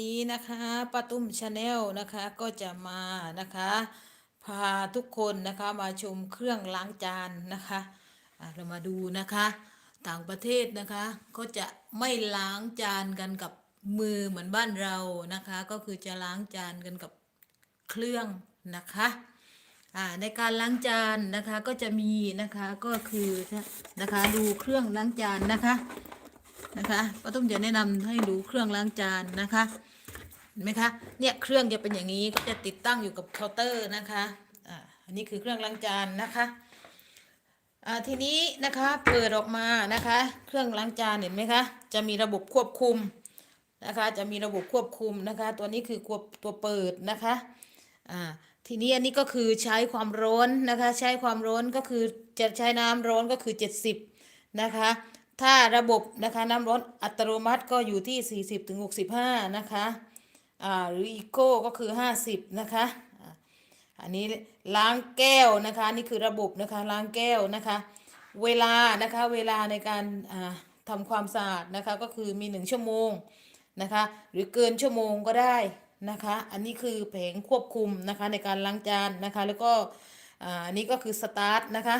นี้นะคะป้าตุ้มชาแนลนะคะก็จะมานะคะ พาทุกคนนะคะมาชมเครื่องล้างจานนะคะะเรามาดูนะคะต่างประเทศนะคะก็จะไม่ล้างจานกันกับมือเหมือนบ้านเรานะคะ ก็คือจะล้างจานกันกับเครื่องนะคะในการล้างจานนะคะก็จะมีนะคะก็คือนะคะดูเครื่องล้างจานนะคะ นะคะป้าตุ้มจะแนะนำให้ดูเครื่องล้างจานนะคะเห็นไหมคะเนี่ยเครื่องจะเป็นอย่างนี้ก็จะติดตั้งอยู่กับเคาน์เตอร์นะคะอ่าอันนี้คือเครื่องล้างจานนะคะอ่าทีนี้นะคะเปิดออกมานะคะ เครื่องล้างจานเห็นไหมคะจะมีระบบควบคุมนะคะจะมีระบบควบคุมนะคะ ตัวนี้คือควบตัวเปิดนะคะอ่าทีนี้อันนี้ก็คือใช้ความร้อนนะคะ ใช้ความร้อนก็คือจะใช้น้ำร้อนก็คือ 70นะคะ ถ้าระบบนะคะน้ำร้อนอัตโนมัติก็อยู่ที่ 40ถึง65 นะคะอ่าหรืออีโก้ก็คือ 50 นะคะ อันนี้ล้างแก้วนะคะ นี่คือระบบนะคะล้างแก้วนะคะ เวลานะคะเวลาในการอ่าทำความสะอาดนะคะก็คือมี 1 ชั่วโมงนะคะ หรือเกินชั่วโมงก็ได้นะคะ อันนี้คือแผงควบคุมนะคะในการล้างจานนะคะ แล้วก็อ่าอันนี้ก็คือสตาร์ทนะคะ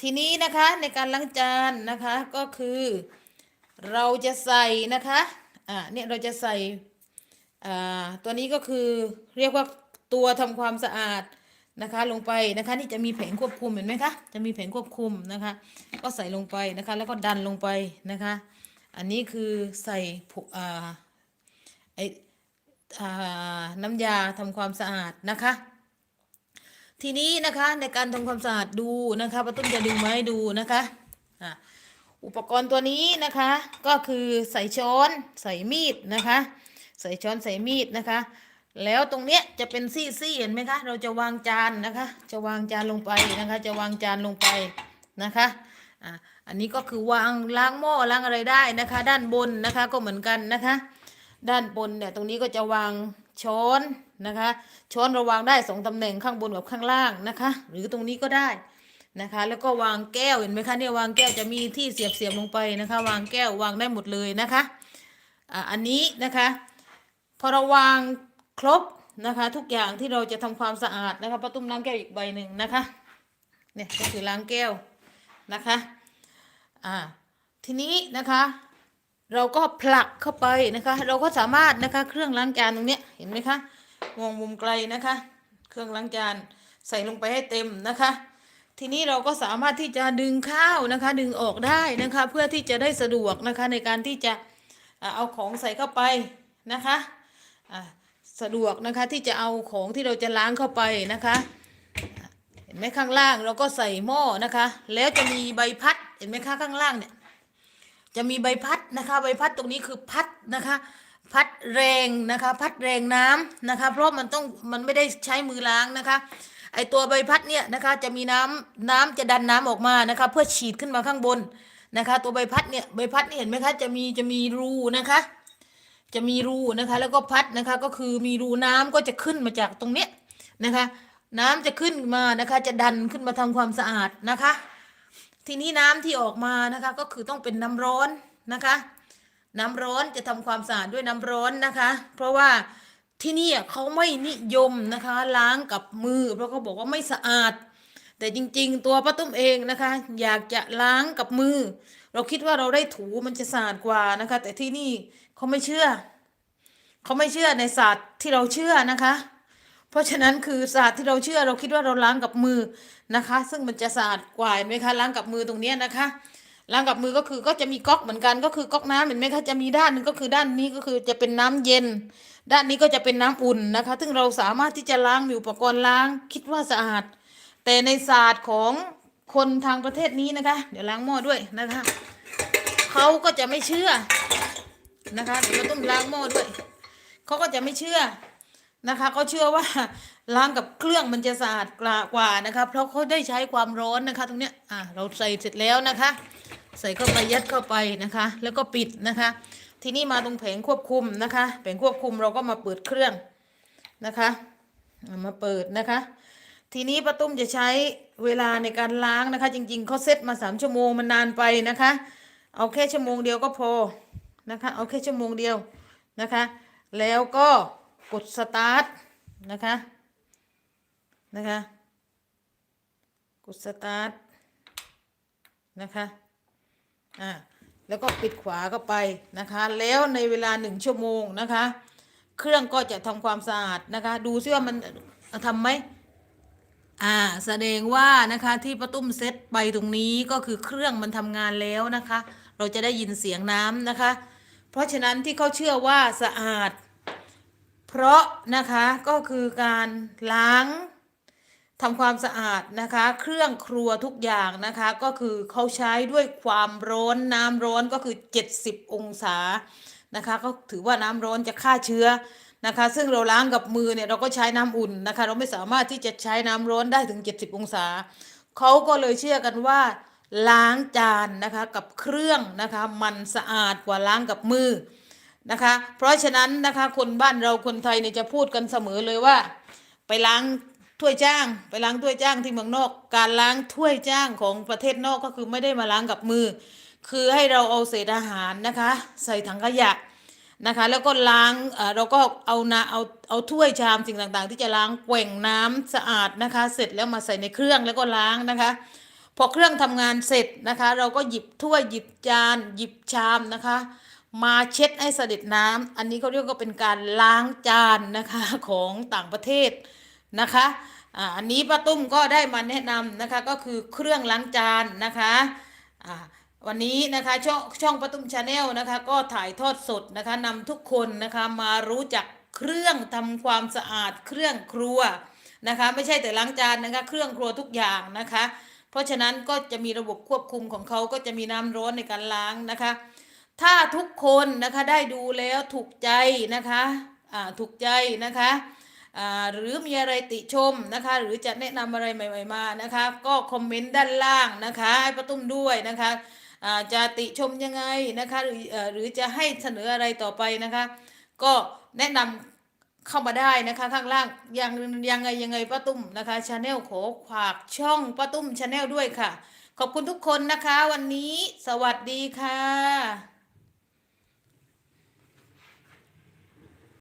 ทีนี้นะคะในการล้างจานนะคะก็คือเราจะใส่นะคะอ่าเนี่ยเราจะใส่อ่าตัวนี้ก็คือเรียกว่าตัวทำความสะอาดนะคะลงไปนะคะนี่จะมีแผงควบคุมเห็นไหมคะจะมีแผงควบคุมนะคะ ก็ใส่ลงไปนะคะ แล้วก็ดันลงไปนะคะ อันนี้คือใส่ผอ่าไออ่าน้ำยาทำความสะอาดนะคะ ทีนี้นะคะในการทำความสะอาดดูนะคะป้าตุ้มจะดึงมาให้ดูนะคะอุปกรณ์ตัวนี้นะคะก็คือใส่ช้อนใส่มีดนะคะ ใส่ช้อนใส่มีดนะคะ แล้วตรงเนี้ยจะเป็นซี่ๆเห็นไหมคะเราจะวางจานนะคะ จะวางจานลงไปนะคะ จะวางจานลงไปนะคะอะอันนี้ก็คือวางล้างหม้อล้างอะไรได้นะคะ ด้านบนนะคะก็เหมือนกันนะคะ ด้านบนเนี่ยตรงนี้ก็จะวาง ช้อนนะคะ ช้อนเราวางได้สองตำแหน่งข้างบนกับข้างล่างนะคะ หรือตรงนี้ก็ได้นะคะ แล้วก็วางแก้วเห็นไหมคะเนี่ยวางแก้วจะมีที่เสียบเสียบลงไปนะคะ วางแก้ววางได้หมดเลยนะคะอ่าอันนี้นะคะ พอเราวางครบนะคะ ทุกอย่างที่เราจะทำความสะอาดนะคะป้าตุ้มล้างแก้วอีกใบหนึ่งนะคะเนี่ยก็คือล้างแก้วนะคะอ่าทีนี้นะคะ เราก็ผลักเข้าไปนะคะ เราก็สามารถนะคะเครื่องล้างจานตรงเนี้ยเห็นไหมคะมองมุมไกลนะคะ เครื่องล้างจานใส่ลงไปให้เต็มนะคะ ทีนี้เราก็สามารถที่จะดึงข้าวนะคะ ดึงออกได้นะคะ เพื่อที่จะได้สะดวกนะคะในการที่จะเอาของใส่เข้าไปนะคะสะดวกนะคะที่จะเอาของที่เราจะล้างเข้าไปนะคะเห็นไหมข้างล่างเราก็ใส่หม้อนะคะ แล้วจะมีใบพัดเห็นไหมคะข้างล่างเนี่ย จะมีใบพัดนะคะ ใบพัดตรงนี้คือพัดนะคะ พัดแรงนะคะ พัดแรงน้ำนะคะ เพราะมันต้องมันไม่ได้ใช้มือล้างนะคะ ไอตัวใบพัดเนี่ยนะคะ จะมีน้ำน้ำจะดันน้ำออกมานะคะ เพื่อฉีดขึ้นมาข้างบนนะคะ ตัวใบพัดเนี่ยใบพัดนี่เห็นไหมคะจะมีจะมีรูนะคะ จะมีรูนะคะ แล้วก็พัดนะคะก็คือมีรูน้ำก็จะขึ้นมาจากตรงเนี้ยนะคะ น้ำจะขึ้นมานะคะ จะดันขึ้นมาทำความสะอาดนะคะ ทีนี้น้ำที่ออกมานะคะก็คือต้องเป็นน้ำร้อนนะคะ น้ำร้อนจะทำความสะอาดด้วยน้ำร้อนนะคะ เพราะว่าที่นี่เขาไม่นิยมนะคะ ล้างกับมือ เพราะเขาบอกว่าไม่สะอาด แต่จริง ๆ ตัวป้าตุ้มเองนะคะ อยากจะล้างกับมือ เราคิดว่าเราได้ถูมันจะสะอาดกว่านะคะ แต่ที่นี่เขาไม่เชื่อเขาไม่เชื่อในศาสตร์ที่เราเชื่อนะคะ เพราะฉะนั้นคือศาสตร์ที่เราเชื่อเราคิดว่าเราล้างกับมือนะคะ ซึ่งมันจะสะอาดกว่าเห็นไหมคะล้างกับมือตรงนี้นะคะล้างกับมือก็คือก็จะมีก๊อกเหมือนกันก็คือก๊อกน้ำเห็นไหมคะจะมีด้านหนึงก็คือด้านนี้ก็คือจะเป็นน้ำเย็น ด้านนี้ก็จะเป็นน้ำอุ่นนะคะ ซึ่งเราสามารถที่จะล้างมีอุปกรณ์ล้างคิดว่าสะอาด แต่ในศาสตร์ของคนทางประเทศนี้นะคะ เดี๋ยวล้างหม้อด้วยนะคะเขาก็จะไม่เชื่อนะคะเดี๋ยวต้องล้างหม้อด้วยเขาก็จะไม่เชื่อ นะคะเขาเชื่อว่าล้างกับเครื่องมันจะสะอาดกว่ากว่านะคะ เพราะเขาได้ใช้ความร้อนนะคะ ตรงเนี้ยอะเราใส่เสร็จแล้วนะคะ ใส่เข้าไปยัดเข้าไปนะคะ แล้วก็ปิดนะคะ ทีนี้มาตรงแผงควบคุมนะคะแผงควบคุมเราก็มาเปิดเครื่องนะคะมาเปิดนะคะ ทีนี้ป้าตุ้มจะใช้เวลาในการล้างนะคะ จริงๆเขาเซตมาสามชั่วโมงมันนานไปนะคะ เอาแค่ชั่วโมงเดียวก็พอนะคะ เอาแค่ชั่วโมงเดียวนะคะ แล้วก็ กดสตาร์ทนะคะนะคะกดสตาร์ทนะคะอ่าแล้วก็ปิดขวาเข้าไปนะคะ แล้วในเวลาหนึ่งชั่วโมงนะคะ เครื่องก็จะทำความสะอาดนะคะ ดูซิว่ามันทำไหมอ่าแสดงว่านะคะที่ประตุ้มเซตไปตรงนี้ก็คือเครื่องมันทำงานแล้วนะคะ เราจะได้ยินเสียงน้ำนะคะ เพราะฉะนั้นที่เขาเชื่อว่าสะอาด เพราะนะคะก็คือการล้างทำความสะอาดนะคะ เครื่องครัวทุกอย่างนะคะ ก็คือเขาใช้ด้วยความร้อนน้ำร้อนก็คือ 70 องศานะคะก็ถือว่าน้ำร้อนจะฆ่าเชื้อนะคะ ซึ่งเราล้างกับมือเนี่ยเราก็ใช้น้ำอุ่นนะคะ เราไม่สามารถที่จะใช้น้ำร้อนได้ถึง 70 องศาเขาก็เลยเชื่อกันว่า ล้างจานนะคะกับเครื่องนะคะ มันสะอาดกว่าล้างกับมือ นะคะ เพราะฉะนั้นนะคะคนบ้านเราคนไทยเนี่ยจะพูดกันเสมอเลยว่า ไปล้างถ้วยจ้าง ไปล้างถ้วยจ้างที่เมืองนอก การล้างถ้วยจ้างของประเทศนอกก็คือไม่ได้มาล้างกับมือ คือให้เราเอาเศษอาหารนะคะ ใส่ถังขยะนะคะ แล้วก็ล้างเออเราก็เอานาเอาเอาถ้วยชามสิ่งต่างๆ ที่จะล้างแกว่งน้ำสะอาดนะคะ เสร็จแล้วมาใส่ในเครื่องแล้วก็ล้างนะคะพอเครื่องทำงานเสร็จนะคะ เราก็หยิบถ้วยหยิบจาน หยิบชามนะคะ มาเช็ดให้เสด็จน้ำอันนี้เขาเรียกว่าเป็นการล้างจานนะคะของต่างประเทศนะคะอันนี้ป้าตุ้มก็ได้มาแนะนำนะคะก็คือเครื่องล้างจานนะคะวันนี้นะคะช่องช่องป้าตุ้มชาแนลนะคะก็ถ่ายทอดสดนะคะนำทุกคนนะคะมารู้จักเครื่องทำความสะอาดเครื่องครัวนะคะไม่ใช่แต่ล้างจานนะคะเครื่องครัวทุกอย่างนะคะ เพราะฉะนั้นก็จะมีระบบควบคุมของเขาก็จะมีน้ำร้อนในการล้างนะคะ ถ้าทุกคนนะคะได้ดูแล้วถูกใจนะคะถูกใจนะคะหรือมีอะไรติชมนะคะ หรือจะแนะนำอะไรใหม่ ๆมานะคะ ก็คอมเมนต์ด้านล่างนะคะให้ป้าตุ้มด้วยนะคะจะติชมยังไงนะคะหรือหรือจะให้เสนออะไรต่อไปนะคะ ก็แนะนำเข้ามาได้นะคะข้างล่างยังยังไงยังไงป้าตุ้มนะคะชาแนลขอฝากช่องป้าตุ้มชาแนลด้วยค่ะ ขอบคุณทุกคนนะคะ วันนี้สวัสดีค่ะ